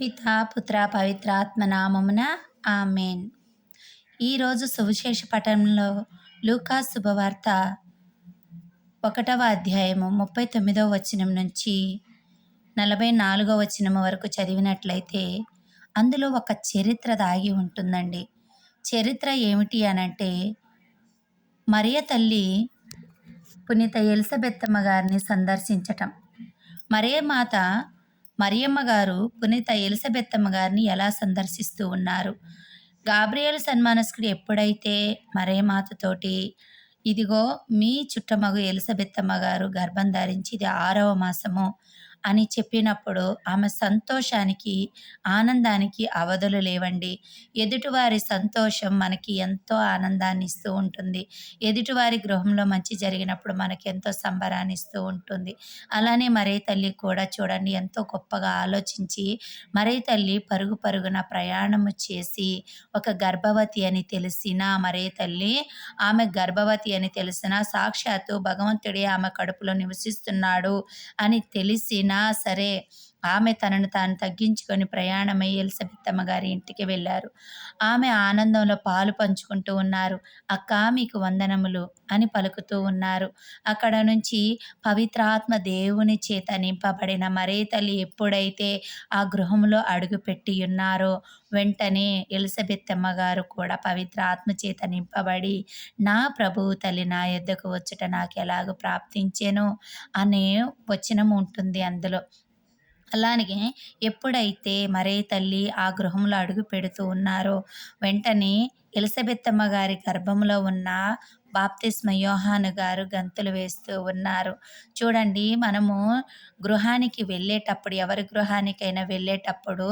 పిత పుత్ర పవిత్రాత్మ నామమున ఆమెన్. ఈరోజు సువిశేష పఠనంలో లూకా శుభవార్త ఒకటవ అధ్యాయము ముప్పై తొమ్మిదవ వచనం నుంచి నలభై నాలుగవ వచనం వరకు చదివినట్లయితే అందులో ఒక చరిత్ర దాగి ఉంటుందండి. చరిత్ర ఏమిటి అనంటే మరియ తల్లి పునీత ఎలిజబెత్తమ్మ గారిని సందర్శించటం. మరే మాత మరియమ్మ గారు పునీత ఎలిజబెత్తమ్మ గారిని ఎలా సందర్శిస్తూ ఉన్నారు? గాబ్రియల్ సన్మానస్కుడు ఎప్పుడైతే మరేమాతతోటి ఇదిగో మీ చుట్టమగు ఎలిజబెత్తమ్మ గారు గర్భం ధరించి ఇది ఆరవ మాసము అని చెప్పినప్పుడు ఆమె సంతోషానికి ఆనందానికి అవధులు లేవండి. ఎదుటివారి సంతోషం మనకి ఎంతో ఆనందాన్ని ఇస్తూ ఉంటుంది. ఎదుటివారి గృహంలో మంచి జరిగినప్పుడు మనకి ఎంతో సంబరాన్ని ఇస్తూ ఉంటుంది. అలానే మరే తల్లి కూడా చూడండి ఎంతో గొప్పగా ఆలోచించి మరే తల్లి పరుగు పరుగున ప్రయాణము చేసి ఒక గర్భవతి అని తెలిసిన మరే తల్లి ఆమె గర్భవతి అని తెలిసిన సాక్షాత్తు భగవంతుడే ఆమె కడుపులో నివసిస్తున్నాడు అని తెలిసిన సరే ఆమె తనను తాను తగ్గించుకొని ప్రయాణమై ఎలిజబెత్తమ్మ గారి ఇంటికి వెళ్ళారు. ఆమె ఆనందంలో పాలు పంచుకుంటూ ఉన్నారు. అక్క మీకు వందనములు అని పలుకుతూ ఉన్నారు. అక్కడ నుంచి పవిత్రాత్మ దేవుని చేత నింపబడిన మరే తల్లి ఎప్పుడైతే ఆ గృహంలో అడుగుపెట్టి ఉన్నారో వెంటనే ఎలిజబెత్తమ్మ గారు కూడా పవిత్ర ఆత్మ చేత నింపబడి నా ప్రభువు తల్లి నా ఎద్దకు వచ్చుట నాకు ఎలాగో ప్రాప్తించెను? అనే వచనం ఉంటుంది అందులో. అలాగే ఎప్పుడైతే మరే తల్లి ఆ గృహంలో అడుగు పెడుతూ ఉన్నారో వెంటనే ఎలిజబెత్తమ్మ గారి గర్భంలో ఉన్న బాప్తిస్మ యోహాను గారు గంతులు వేస్తూ ఉన్నారు. చూడండి మనము గృహానికి వెళ్ళేటప్పుడు ఎవరి గృహానికైనా వెళ్ళేటప్పుడు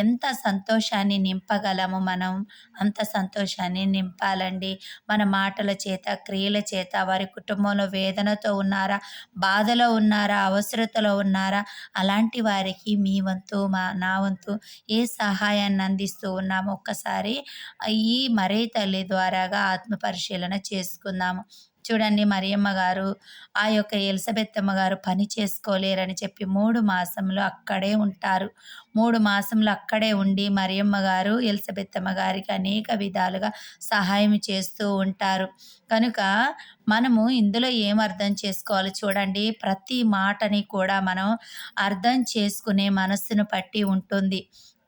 ఎంత సంతోషాన్ని నింపగలము మనం? అంత సంతోషాన్ని నింపాలండి. మన మాటల చేత క్రియల చేత వారి కుటుంబంలో వేదనతో ఉన్నారా బాధలో ఉన్నారా అవసరతలో ఉన్నారా అలాంటి వారికి మీ వంతు మా నా వంతు ఏ సహాయాన్ని అందిస్తూ ఉన్నాము? ఒక్కసారి ఈ మరే తల్లి ద్వారాగా ఆత్మ పరిశీలన చేసుకుందాము. చూడండి మరియమ్మ గారు ఆ యొక్క ఎలిజబెత్తమ్మ గారు పని చేసుకోలేరని చెప్పి మూడు మాసంలో అక్కడే ఉంటారు. మూడు మాసంలో అక్కడే ఉండి మరియమ్మ గారు ఎలిజబెత్తమ్మ గారికి అనేక విధాలుగా సహాయం చేస్తూ ఉంటారు. కనుక మనము ఇందులో ఏం అర్థం చేసుకోవాలి చూడండి. ప్రతి మాటని కూడా మనం అర్థం చేసుకునే మనస్సును పట్టి ఉంటుంది.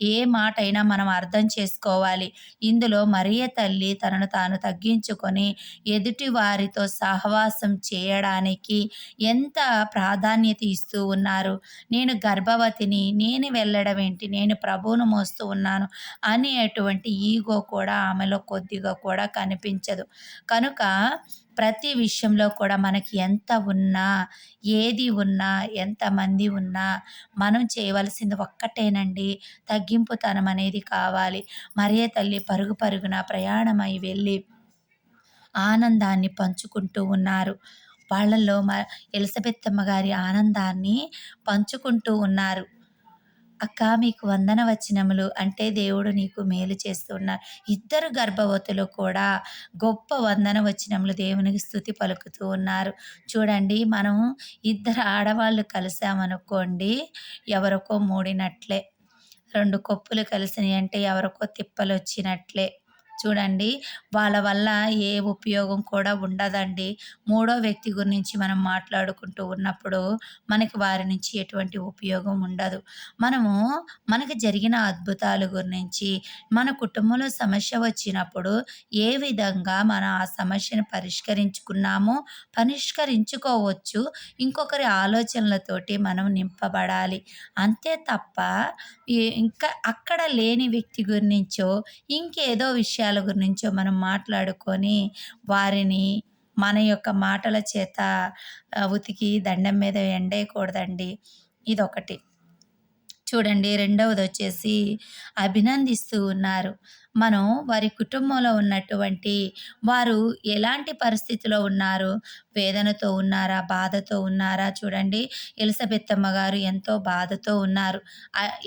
ఏ మాట అయినా మనం అర్థం చేసుకోవాలి. ఇందులో మరియ తల్లి తనను తాను తగ్గించుకొని ఎదుటి వారితో సహవాసం చేయడానికి ఎంత ప్రాధాన్యత ఇస్తూ ఉన్నారు. నేను గర్భవతిని నేను వెళ్ళడం ఏంటి? నేను ప్రభువును మోస్తూ ఉన్నాను అనేటువంటి ఈగో కూడా ఆమెలో కొద్దిగా కూడా కనిపించదు. కనుక ప్రతి విషయంలో కూడా మనకి ఎంత ఉన్నా ఏది ఉన్నా ఎంతమంది ఉన్నా మనం చేయవలసింది ఒక్కటేనండి. తగ్గి తగ్గింపుతనం అనేది కావాలి. మరియ తల్లి పరుగు పరుగున ప్రయాణమై వెళ్ళి ఆనందాన్ని పంచుకుంటూ ఉన్నారు. వాళ్ళల్లో మ ఎలిజబెత్తమ్మ గారి ఆనందాన్ని పంచుకుంటూ ఉన్నారు. అక్క మీకు వందన వచనములు అంటే దేవుడు నీకు మేలు చేస్తున్నారు. ఇద్దరు గర్భవతులు కూడా గొప్ప వందన వచనములు దేవునికి స్థుతి పలుకుతూ ఉన్నారు. చూడండి మనం ఇద్దరు ఆడవాళ్ళు కలిసామనుకోండి ఎవరికో మూడినట్లే. రెండు కొప్పులు కలిసినాయి అంటే ఎవరికో తిప్పలు వచ్చినట్లే చూడండి వాళ్ళ వల్ల ఏ ఉపయోగం కూడా ఉండదండి. మూడో వ్యక్తి గురించి మనం మాట్లాడుకుంటూ ఉన్నప్పుడు మనకి వారి నుంచి ఎటువంటి ఉపయోగం ఉండదు. మనము మనకు జరిగిన అద్భుతాల గురించి మన కుటుంబంలో సమస్య వచ్చినప్పుడు ఏ విధంగా మనం ఆ సమస్యను పరిష్కరించుకున్నామో పరిష్కరించుకోవచ్చు. ఇంకొకరి ఆలోచనలతోటి మనం నింపబడాలి. అంతే తప్ప ఇంకా అక్కడ లేని వ్యక్తి గురించో ఇంకేదో విషయాల గురించో మనం మాట్లాడుకొని వారిని మన యొక్క మాటల చేత ఉతికి దండం మీద ఎండేయకూడదండి. ఇదొకటి. చూడండి రెండవది వచ్చేసి అభినందిస్తూ ఉన్నారు. మనం వారి కుటుంబంలో ఉన్నటువంటి వారు ఎలాంటి పరిస్థితిలో ఉన్నారు? వేదనతో ఉన్నారా? బాధతో ఉన్నారా? చూడండి ఎలిజబెత్తమ్మ గారు ఎంతో బాధతో ఉన్నారు.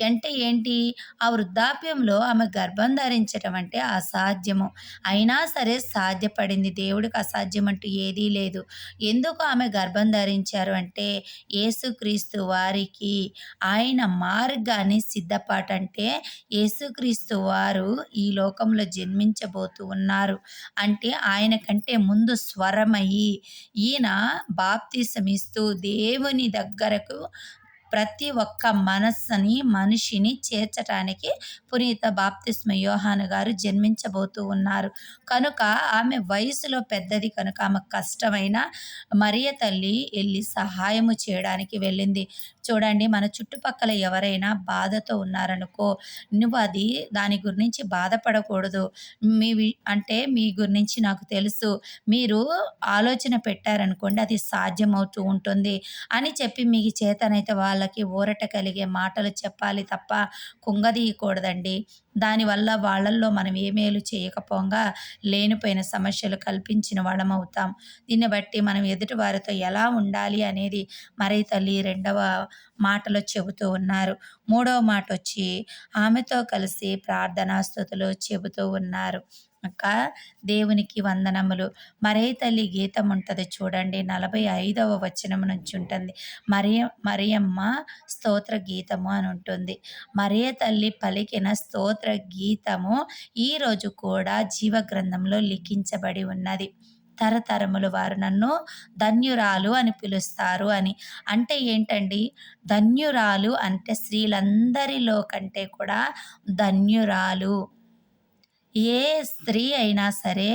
అంటే ఏంటి? ఆ వృద్ధాప్యంలో ఆమె గర్భం ధరించడం అంటే అసాధ్యము. అయినా సరే సాధ్యపడింది. దేవుడికి అసాధ్యం అంటూ ఏదీ లేదు. ఎందుకు ఆమె గర్భం ధరించారు అంటే యేసుక్రీస్తు వారికి ఆయన మార్గాన్ని సిద్ధపాటంటే యేసుక్రీస్తు వారు ఈ లోకంలో జన్మించబోతూ ఉన్నారు. అంటే ఆయన కంటే ముందు స్వరమయ్యి ఈయన బాప్తిసమిస్తూ దేవుని దగ్గరకు ప్రతి ఒక్క మనస్సుని మనిషిని చేర్చటానికి పునీత బాప్తిస్మ యోహాను గారు జన్మించబోతూ ఉన్నారు. కనుక ఆమె వయసులో పెద్దది కనుక ఆమె కష్టమైన మరియ తల్లి వెళ్ళి సహాయము చేయడానికి వెళ్ళింది. చూడండి మన చుట్టుపక్కల ఎవరైనా బాధతో ఉన్నారనుకో నువ్వు అది దాని గురించి బాధపడకూడదు. మీ అంటే మీ గురించి నాకు తెలుసు. మీరు ఆలోచన పెట్టారనుకోండి అది సాధ్యమవుతూ ఉంటుంది అని చెప్పి మీకు చేతనైతే వాళ్ళకి ఊరట కలిగే మాటలు చెప్పాలి తప్ప కుంగదీయకూడదండి. దానివల్ల వాళ్ళల్లో మనం ఏ మేలు చేయకపోగా లేనిపోయిన సమస్యలు కల్పించిన వాళ్ళమవుతాం దీన్ని బట్టి మనం ఎదుటి వారితో ఎలా ఉండాలి అనేది మరి తల్లి రెండవ మాటలో చెబుతూ ఉన్నారు. మూడవ మాట వచ్చి ఆమెతో కలిసి ప్రార్థనా స్థుతులు చెబుతూ ఉన్నారు. అక్క దేవునికి వందనములు. మరే తల్లి గీతం ఉంటుంది చూడండి నలభై ఐదవ వచనం నుంచి ఉంటుంది. మరియ మరియమ్మ స్తోత్ర గీతము అని ఉంటుంది. మరే తల్లి పలికిన స్తోత్ర గీతము ఈరోజు కూడా జీవ గ్రంథంలో లిఖించబడి ఉన్నది. తరతరములు వారు నన్ను ధన్యురాలు అని పిలుస్తారు అని. అంటే ఏంటండి? ధన్యురాలు అంటే స్త్రీలందరిలో కంటే కూడా ధన్యురాలు. ఏ స్త్రీ అయినా సరే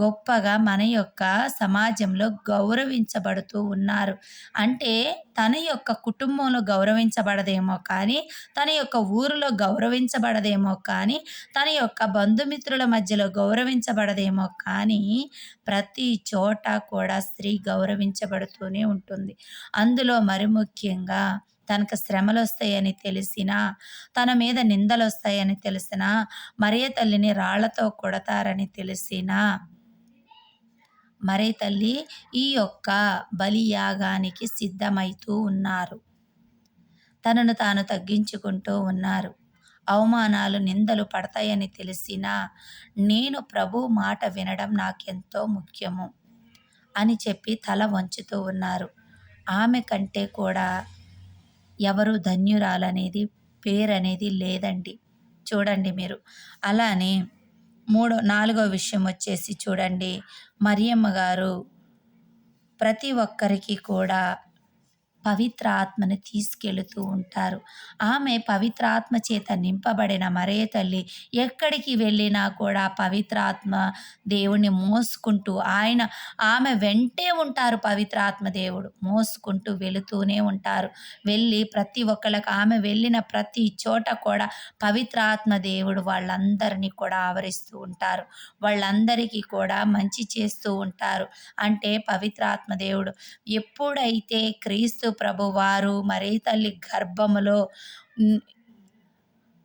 గొప్పగా మన యొక్క సమాజంలో గౌరవించబడుతూ ఉన్నారు. అంటే తన యొక్క కుటుంబంలో గౌరవించబడదేమో కానీ తన యొక్క ఊరిలో గౌరవించబడదేమో కానీ తన యొక్క బంధుమిత్రుల మధ్యలో గౌరవించబడదేమో కానీ ప్రతి చోట కూడా స్త్రీ గౌరవించబడుతూనే ఉంటుంది. అందులో మరి ముఖ్యంగా తనకు శ్రమలు వస్తాయని తెలిసినా తన మీద నిందలు వస్తాయని తెలిసినా మరియ తల్లిని రాళ్ళతో కొడతారని తెలిసినా మరే తల్లి ఈ యొక్క బలియాగానికి సిద్ధమైతూ ఉన్నారు. తనను తాను తగ్గించుకుంటూ ఉన్నారు. అవమానాలు నిందలు పడతాయని తెలిసినా నేను ప్రభు మాట వినడం నాకెంతో ముఖ్యము అని చెప్పి తల వంచుతూ ఉన్నారు. ఆమె కంటే కూడా ఎవరు ధన్యురాలనేది పేరనేది లేదండి. చూడండి మీరు. అలానే మూడో నాలుగో విషయం వచ్చేసి చూడండి. మరియమ్మ గారు ప్రతి ఒక్కరికి కూడా పవిత్ర ఆత్మను తీసుకెళుతూ ఉంటారు. ఆమె పవిత్ర ఆత్మ చేత నింపబడిన మరే తల్లి ఎక్కడికి వెళ్ళినా కూడా పవిత్ర ఆత్మ దేవుణ్ణి మోసుకుంటూ ఆయన ఆమె వెంటే ఉంటారు పవిత్ర ఆత్మ దేవుడు. మోసుకుంటూ వెళుతూనే ఉంటారు. వెళ్ళి ప్రతి ఒక్కళ్ళకి ఆమె వెళ్ళిన ప్రతి చోట కూడా పవిత్ర ఆత్మ దేవుడు వాళ్ళందరినీ కూడా ఆవరిస్తూ ఉంటారు. వాళ్ళందరికీ కూడా మంచి చేస్తూ ఉంటారు. అంటే పవిత్ర ఆత్మ దేవుడు ఎప్పుడైతే క్రీస్తు ప్రభు వారు మరీ తల్లి గర్భములో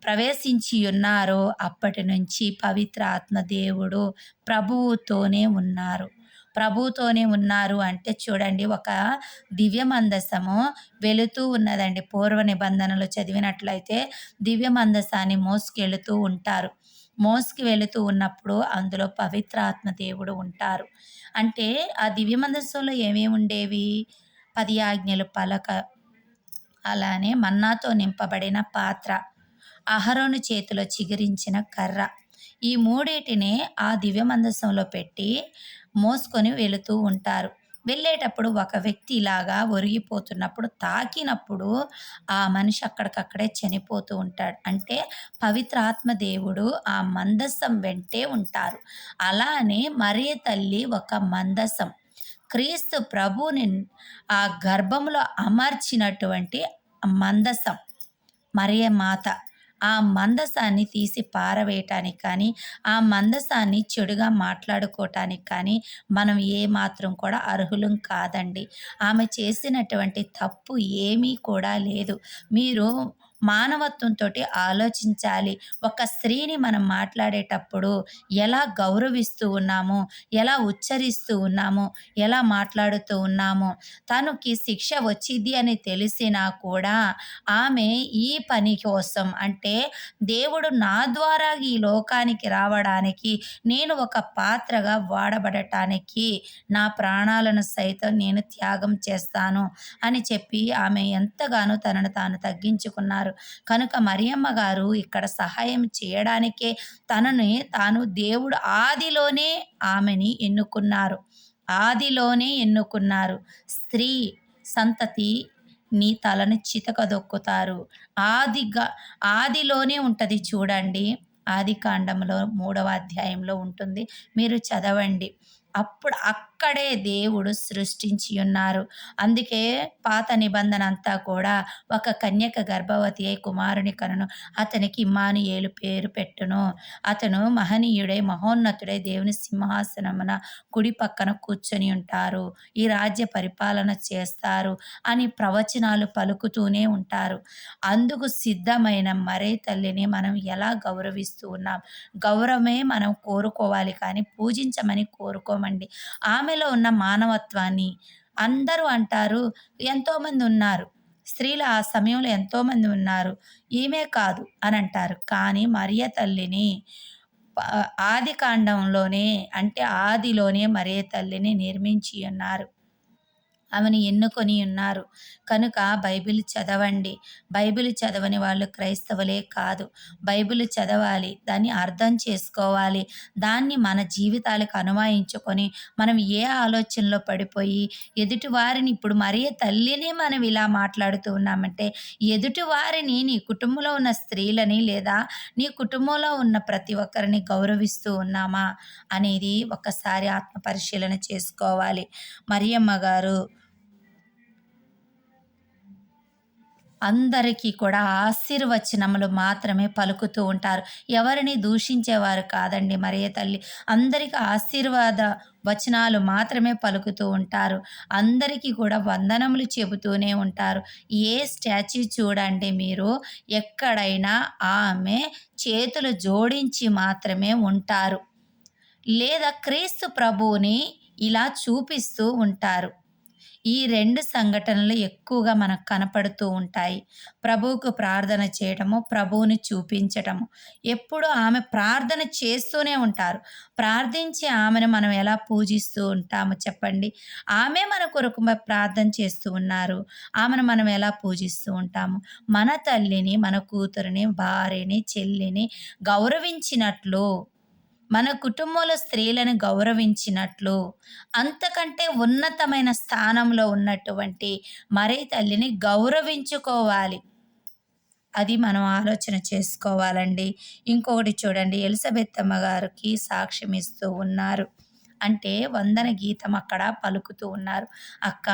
ప్రవేశించి ఉన్నారో అప్పటి నుంచి పవిత్ర ఆత్మ దేవుడు ప్రభువుతోనే ఉన్నారు. ప్రభుతోనే ఉన్నారు అంటే చూడండి ఒక దివ్య మందసము వెళుతూ ఉన్నదండి. పూర్వ నిబంధనలు చదివినట్లయితే దివ్య మందసాన్ని మోసుకెళుతూ ఉంటారు. మోసుకు వెళుతూ ఉన్నప్పుడు అందులో పవిత్రాత్మ దేవుడు ఉంటారు. అంటే ఆ దివ్య మందస్సులో ఏమేమి ఉండేవి? పది ఆజ్ఞలు పలక అలానే మన్నాతో నింపబడిన పాత్ర అహరోను చేతిలో చిగురించిన కర్ర. ఈ మూడింటిని ఆ దివ్య మందసంలో పెట్టి మోసుకొని వెళుతూ ఉంటారు. వెళ్ళేటప్పుడు ఒక వ్యక్తి ఇలాగా ఒరిగిపోతున్నప్పుడు తాకినప్పుడు ఆ మనిషి అక్కడికక్కడే చనిపోతూ ఉంటాడు. అంటే పవిత్రాత్మ దేవుడు ఆ మందసం వెంటే ఉంటారు. అలానే మరియ తల్లి ఒక మందసం. క్రీస్తు ప్రభువుని ఆ గర్భంలో అమర్చినటువంటి మందసం మరియ మాత ఆ మందసాన్ని తీసి పారవేయటానికి కానీ ఆ మందసాన్ని చెడుగా మాట్లాడుకోవటానికి కానీ మనం ఏ మాత్రం కూడా అర్హులం కాదండి. ఆమె చేసినటువంటి తప్పు ఏమీ కూడా లేదు. మీరు మానవత్వంతో ఆలోచించాలి. ఒక స్త్రీని మనం మాట్లాడేటప్పుడు ఎలా గౌరవిస్తూ ఉన్నాము? ఎలా ఉచ్చరిస్తూ ఉన్నాము? ఎలా మాట్లాడుతూ ఉన్నాము? తనకి శిక్ష వచ్చింది అని తెలిసినా కూడా ఆమె ఈ పని కోసం అంటే దేవుడు నా ద్వారా ఈ లోకానికి రావడానికి నేను ఒక పాత్రగా వాడబడటానికి నా ప్రాణాలను సైతం నేను త్యాగం చేస్తాను అని చెప్పి ఆమె ఎంతగానో తనను తాను తగ్గించుకున్నారు. ఉన్నారు కనుక మరియమ్మ గారు ఇక్కడ సహాయం చేయడానికే తనని తాను దేవుడు ఆదిలోనే ఆమెని ఎన్నుకున్నారు. ఆదిలోనే ఎన్నుకున్నారు. స్త్రీ సంతతి నీ తలను చితకదొక్కుతారు. ఆదిగా ఆదిలోనే ఉంటుంది చూడండి. ఆది కాండంలో మూడవ అధ్యాయంలో ఉంటుంది. మీరు చదవండి. అప్పుడు అక్కడే దేవుడు సృష్టించి ఉన్నారు. అందుకే పాత నిబంధన అంతా కూడా ఒక కన్యక గర్భవతి అయి కుమారుని కనును అతనికి ఇమ్మానుయేలు పేరు పెట్టును. అతను మహనీయుడై మహోన్నతుడై దేవుని సింహాసనమున కుడి పక్కన కూర్చొని ఉంటారు. ఈ రాజ్య పరిపాలన చేస్తారు అని ప్రవచనాలు పలుకుతూనే ఉంటారు. అందుకు సిద్ధమైన మరే తల్లిని మనం ఎలా గౌరవిస్తూ ఉన్నాం? గౌరవమే మనం కోరుకోవాలి కానీ పూజించమని కోరుకోమండి ఆమెలో ఉన్న మానవత్వాన్ని అందరూ అంటారు ఎంతోమంది ఉన్నారు. స్త్రీలు ఆ సమయంలో ఎంతోమంది ఉన్నారు. ఈమె కాదు అని అంటారు. కానీ మరియ తల్లిని ఆది కాండంలోనే అంటే ఆదిలోనే మరియ తల్లిని నిర్మించి ఉన్నారు. ఆమెను ఎన్నుకొని ఉన్నారు. కనుక బైబిల్ చదవండి. బైబిల్ చదవని వాళ్ళు క్రైస్తవులే కాదు. బైబిల్ చదవాలి. దాన్ని అర్థం చేసుకోవాలి. దాన్ని మన జీవితాలకు అనుమాయించుకొని మనం ఏ ఆలోచనలో పడిపోయి ఎదుటి వారిని ఇప్పుడు మరీ తల్లిని మనం ఇలా మాట్లాడుతూ ఉన్నామంటే ఎదుటి వారిని నీ కుటుంబంలో ఉన్న స్త్రీలని లేదా నీ కుటుంబంలో ఉన్న ప్రతి ఒక్కరిని గౌరవిస్తూ ఉన్నామా అనేది ఒక్కసారి ఆత్మ పరిశీలన చేసుకోవాలి. మరియమ్మ గారు అందరికీ కూడా ఆశీర్వచనములు మాత్రమే పలుకుతూ ఉంటారు. ఎవరిని దూషించేవారు కాదండి మరియ తల్లి. అందరికీ ఆశీర్వాద వచనాలు మాత్రమే పలుకుతూ ఉంటారు. అందరికీ కూడా వందనములు చెబుతూనే ఉంటారు. ఏ స్టాచ్యూ చూడండి మీరు. ఎక్కడైనా ఆమె చేతులు జోడించి మాత్రమే ఉంటారు. లేదా క్రీస్తు ప్రభువుని ఇలా చూపిస్తూ ఉంటారు. ఈ రెండు సంఘటనలు ఎక్కువగా మనకు కనపడుతూ ఉంటాయి. ప్రభువుకు ప్రార్థన చేయటము ప్రభువుని చూపించటము. ఎప్పుడు ఆమె ప్రార్థన చేస్తూనే ఉంటారు. ప్రార్థించి ఆమెను మనం ఎలా పూజిస్తూ ఉంటాము చెప్పండి? ఆమె మన కొరకు ప్రార్థన చేస్తూ ఉన్నారు. ఆమెను మనం ఎలా పూజిస్తూ ఉంటాము? మన తల్లిని మన కూతురిని భార్యని చెల్లిని గౌరవించినట్లు మన కుటుంబంలో స్త్రీలను గౌరవించినట్లు అంతకంటే ఉన్నతమైన స్థానంలో ఉన్నటువంటి మరే తల్లిని గౌరవించుకోవాలి. అది మనం ఆలోచన చేసుకోవాలండి. ఇంకొకటి చూడండి ఎలిజబెత్తమ్మ గారికి సాక్ష్యం ఇస్తూ ఉన్నారు. అంటే వందన గీతం అక్కడ పలుకుతూ ఉన్నారు. అక్క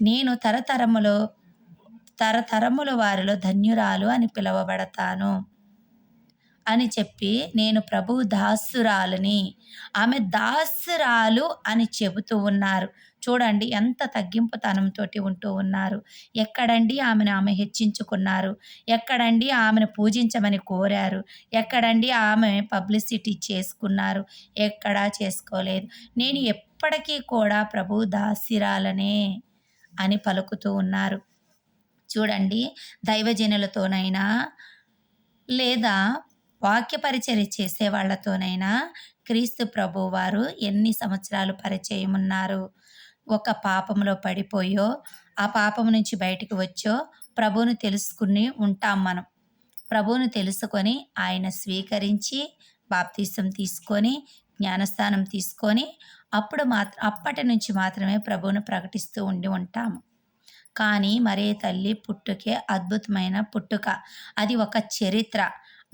నేను తరతరములో తరతరముల వారిలో ధన్యురాలు అని పిలువబడతాను. అని చెప్పి నేను ప్రభు దాసురాలని. ఆమె దాసురాలు అని చెబుతూ ఉన్నారు. చూడండి ఎంత తగ్గింపుతనంతో ఉంటూ ఉన్నారు. ఎక్కడండి ఆమెను ఆమె హెచ్చించుకున్నారు? ఎక్కడండి ఆమెను పూజించమని కోరారు? ఎక్కడండి ఆమె పబ్లిసిటీ చేసుకున్నారు? ఎక్కడా చేసుకోలేదు. నేను ఎప్పటికీ కూడా ప్రభు దాసిరాలనే అని పలుకుతూ ఉన్నారు. చూడండి దైవజనులతోనైనా లేదా వాక్య పరిచర్య చేసే వాళ్ళతోనైనా క్రీస్తు ప్రభు వారు ఎన్ని సంవత్సరాలు పరిచయం ఉన్నారు ఒక పాపంలో పడిపోయో ఆ పాపం నుంచి బయటికి వచ్చో ప్రభువును తెలుసుకుని ఉంటాం మనం. ప్రభువును తెలుసుకొని ఆయన స్వీకరించి బాప్తీసం తీసుకొని జ్ఞానస్థానం తీసుకొని అప్పుడు మాత్ర అప్పటి నుంచి మాత్రమే ప్రభువును ప్రకటిస్తూ ఉండి ఉంటాము. కానీ మరే తల్లి పుట్టుకే అద్భుతమైన పుట్టుక. అది ఒక చరిత్ర.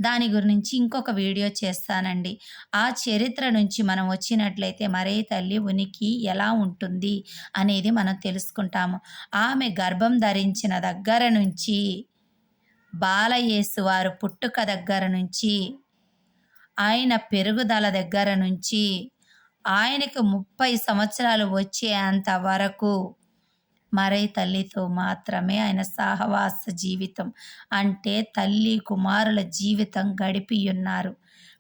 దాని గురించి ఇంకొక వీడియో చేస్తానండి. ఆ చరిత్ర నుంచి మనం వచ్చినట్లయితే మరే తల్లి ఉనికి ఎలా ఉంటుంది అనేది మనం తెలుసుకుంటాము. ఆమె గర్భం ధరించిన దగ్గర నుంచి బాలయేసు వారు పుట్టుక దగ్గర నుంచి ఆయన పెరుగుదల దగ్గర నుంచి ఆయనకు ముప్పై సంవత్సరాలు వచ్చేంత వరకు మరై తల్లితో మాత్రమే ఆయన సహవాస జీవితం. అంటే తల్లి కుమారుల జీవితం గడిపి ఉన్నారు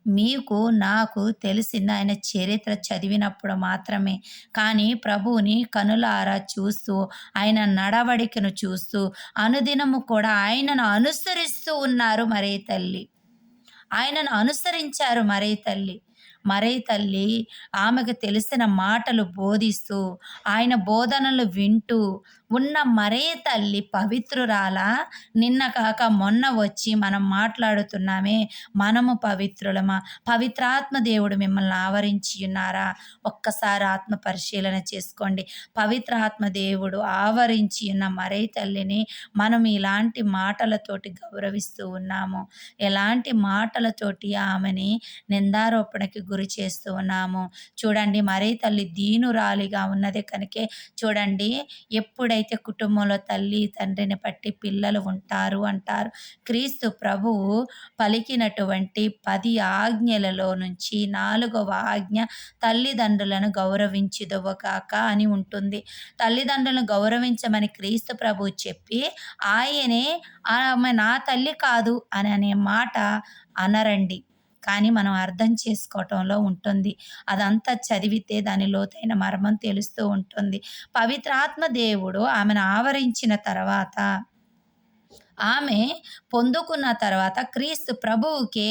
మీకు నాకు తెలిసింది ఆయన చరిత్ర చదివినప్పుడు మాత్రమే. కానీ ప్రభువుని కనులారా చూస్తూ ఆయన నడవడికను చూస్తూ అనుదినము కూడా ఆయనను అనుసరిస్తూ ఉన్నారు మరే తల్లి. ఆయనను అనుసరించారు మరే తల్లి. మరే తల్లి ఆమెకు తెలిసిన మాటలు బోధిస్తూ ఆయన బోధనలు వింటూ ఉన్న మరే తల్లి పవిత్రురాల? నిన్న కాక మొన్న వచ్చి మనం మాట్లాడుతున్నామే. మనము పవిత్రులమా? పవిత్రాత్మ దేవుడు మిమ్మల్ని ఆవరించి ఉన్నారా? ఒక్కసారి ఆత్మ పరిశీలన చేసుకోండి. పవిత్రాత్మ దేవుడు ఆవరించి ఉన్న మరే తల్లిని మనం ఇలాంటి మాటలతోటి గౌరవిస్తూ ఉన్నాము. ఎలాంటి మాటలతోటి ఆమెని నిందారోపణకి గురి చేస్తూ ఉన్నాము. చూడండి మరే తల్లి దీనురాలిగా ఉన్నది కనుకే చూడండి ఎప్పుడైతే అయితే కుటుంబంలో తల్లి తండ్రిని పట్టి పిల్లలు ఉంటారు అంటారు. క్రీస్తు ప్రభువు పలికినటువంటి పది ఆజ్ఞలలో నుంచి నాలుగవ ఆజ్ఞ తల్లిదండ్రులను గౌరవించుదవగాక అని ఉంటుంది. తల్లిదండ్రులను గౌరవించమని క్రీస్తు ప్రభు చెప్పి ఆయనే ఆమె నా తల్లి కాదు అని అనే మాట అనరండి. కానీ మనం అర్థం చేసుకోవటంలో ఉంటుంది. అదంతా చదివితే దాని లోతైన మర్మం తెలుస్తూ ఉంటుంది. పవిత్రాత్మ దేవుడు ఆమెను ఆవరించిన తర్వాత ఆమె పొందుకున్న తర్వాత క్రీస్తు ప్రభువుకే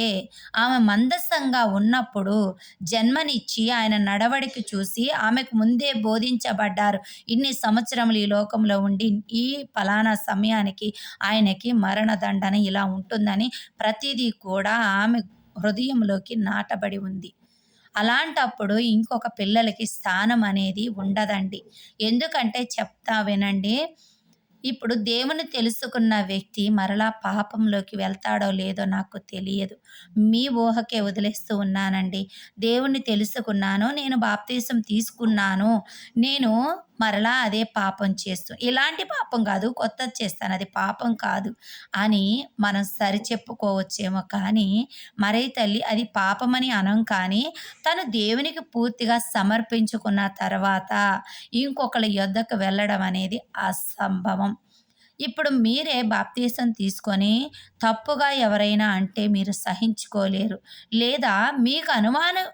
ఆమె మందస్సంగా ఉన్నప్పుడు జన్మనిచ్చి ఆయన నడవడికి చూసి ఆమెకు ముందే బోధించబడ్డారు. ఇన్ని సంవత్సరములు ఈ లోకంలో ఉండి ఈ ఫలానా సమయానికి ఆయనకి మరణదండన ఇలా ఉంటుందని ప్రతిదీ కూడా ఆమె హృదయంలోకి నాటబడి ఉంది. అలాంటప్పుడు ఇంకొక పిల్లలకి స్థానం అనేది ఉండదండి. ఎందుకంటే చెప్తా వినండి ఇప్పుడు దేవుని తెలుసుకున్న వ్యక్తి మరలా పాపంలోకి వెళ్తాడో లేదో నాకు తెలియదు. మీ ఊహకే వదిలేస్తూ ఉన్నానండి. దేవుణ్ణి తెలుసుకున్నాను నేను బాప్తీసం తీసుకున్నాను. నేను మరలా అదే పాపం చేస్తూ ఇలాంటి పాపం కాదు కొత్త చేస్తాను అది పాపం కాదు అని మనం సరిచెప్పుకోవచ్చేమో కానీ మరే తల్లి అది పాపమని అనం కానీ తను దేవునికి పూర్తిగా సమర్పించుకున్న తర్వాత ఇంకొకళ్ళ యొద్దకు వెళ్ళడం అనేది అసంభవం. ఇప్పుడు మీరే బాప్తీసం తీసుకొని తప్పుగా ఎవరైనా అంటే మీరు సహించుకోలేరు. లేదా మీకు అనుమానం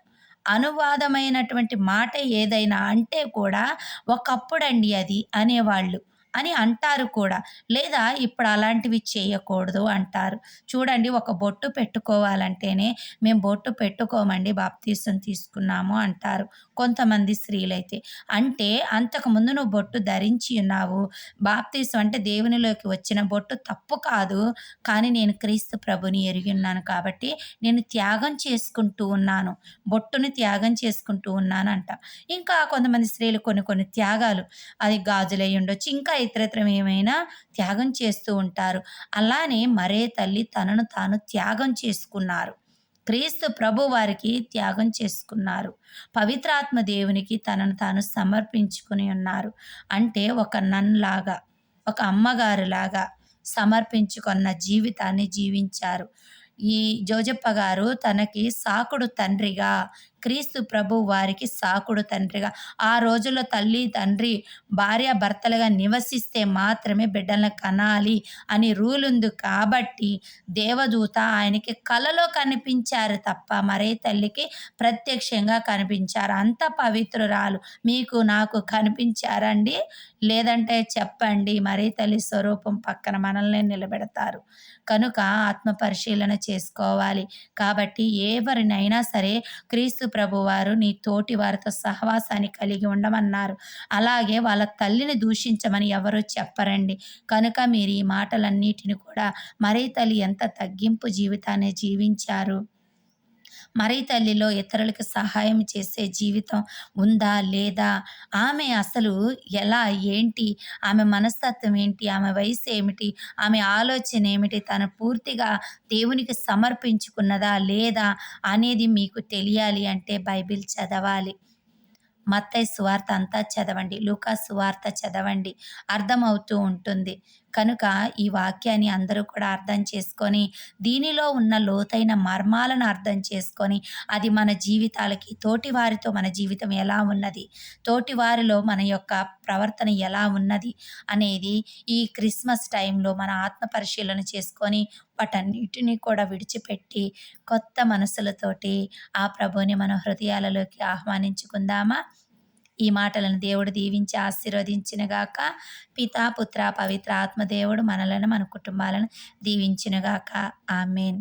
అనువాదమైనటువంటి మాట ఏదైనా అంటే కూడా ఒకప్పుడండి అది అనేవాళ్ళు. అని అంటారు కూడా. లేదా ఇప్పుడు అలాంటివి చేయకూడదు అంటారు. చూడండి ఒక బొట్టు పెట్టుకోవాలంటేనే మేము బొట్టు పెట్టుకోమండి బాప్తీసం తీసుకున్నాము అంటారు కొంతమంది స్త్రీలైతే. అంటే అంతకుముందు నువ్వు బొట్టు ధరించి ఉన్నావు. బాప్తీసం అంటే దేవునిలోకి వచ్చిన బొట్టు తప్పు కాదు. కానీ నేను క్రీస్తు ప్రభుని ఎరిగి ఉన్నాను కాబట్టి నేను త్యాగం చేసుకుంటూ ఉన్నాను. బొట్టుని త్యాగం చేసుకుంటూ ఉన్నాను అంట. ఇంకా కొంతమంది స్త్రీలు కొన్ని కొన్ని త్యాగాలు. అది గాజులై ఉండొచ్చు. ఇంకా ఇతరత్రం త్యాగం చేస్తూ ఉంటారు. అలానే మరే తల్లి తనను తాను త్యాగం చేసుకున్నారు. క్రీస్తు ప్రభు వారికి త్యాగం చేసుకున్నారు. పవిత్రాత్మ దేవునికి తనను తాను సమర్పించుకుని ఉన్నారు. అంటే ఒక నన్లాగా ఒక అమ్మగారులాగా సమర్పించుకున్న జీవితాన్ని జీవించారు. ఈ జోజప్ప గారు తనకి సాకుడు తండ్రిగా క్రీస్తు ప్రభు వారికి సాకుడు తండ్రిగా. ఆ రోజుల్లో తల్లి తండ్రి భార్య భర్తలుగా నివసిస్తే మాత్రమే బిడ్డలను కనాలి అని రూల్ ఉంది కాబట్టి దేవదూత ఆయనకి కలలో కనిపించారు తప్ప మరే తల్లికి ప్రత్యక్షంగా కనిపించారు. అంత పవిత్రురాలు. మీకు నాకు కనిపించారండి? లేదంటే చెప్పండి. మరీ తల్లి స్వరూపం పక్కన మనల్ని నిలబెడతారు. కనుక ఆత్మ పరిశీలన చేసుకోవాలి. కాబట్టి ఎవరినైనా సరే క్రీస్తు ప్రభువారు నీ తోటి వారితో సహవాసాన్ని కలిగి ఉండమన్నారు. అలాగే వాళ్ళ తల్లిని దూషించమని ఎవరు చెప్పరండి. కనుక మీరు ఈ మాటలన్నిటిని కూడా మరీ తల్లి ఎంత తగ్గింపు జీవితాన్ని జీవించారు? మరీ తల్లిలో ఇతరులకు సహాయం చేసే జీవితం ఉందా లేదా? ఆమె అసలు ఎలా? ఏంటి? ఆమె మనస్తత్వం ఏంటి? ఆమె వయసు ఏమిటి? ఆమె ఆలోచన ఏమిటి? తను పూర్తిగా దేవునికి సమర్పించుకున్నదా లేదా అనేది మీకు తెలియాలి అంటే బైబిల్ చదవాలి. మత్తై సువార్త అంతా చదవండి. లూకా సువార్త చదవండి. అర్థమవుతూ ఉంటుంది. కనుక ఈ వాక్యాన్ని అందరూ కూడా అర్థం చేసుకొని దీనిలో ఉన్న లోతైన మర్మాలను అర్థం చేసుకొని అది మన జీవితాలకి తోటి వారితో మన జీవితం ఎలా ఉన్నది తోటి వారిలో మన యొక్క ప్రవర్తన ఎలా ఉన్నది అనేది ఈ క్రిస్మస్ టైంలో మన ఆత్మ పరిశీలన చేసుకొని వాటన్నిటిని కూడా విడిచిపెట్టి కొత్త మనసులతోటి ఆ ప్రభుని మన హృదయాలలోకి ఆహ్వానించుకుందామా? ఈ మాటలను దేవుడు దీవించి ఆశీర్వదించినగాక పితా పుత్ర పవిత్ర ఆత్మదేవుడు మనలను మన కుటుంబాలను దీవించినగాక. ఆమెన్.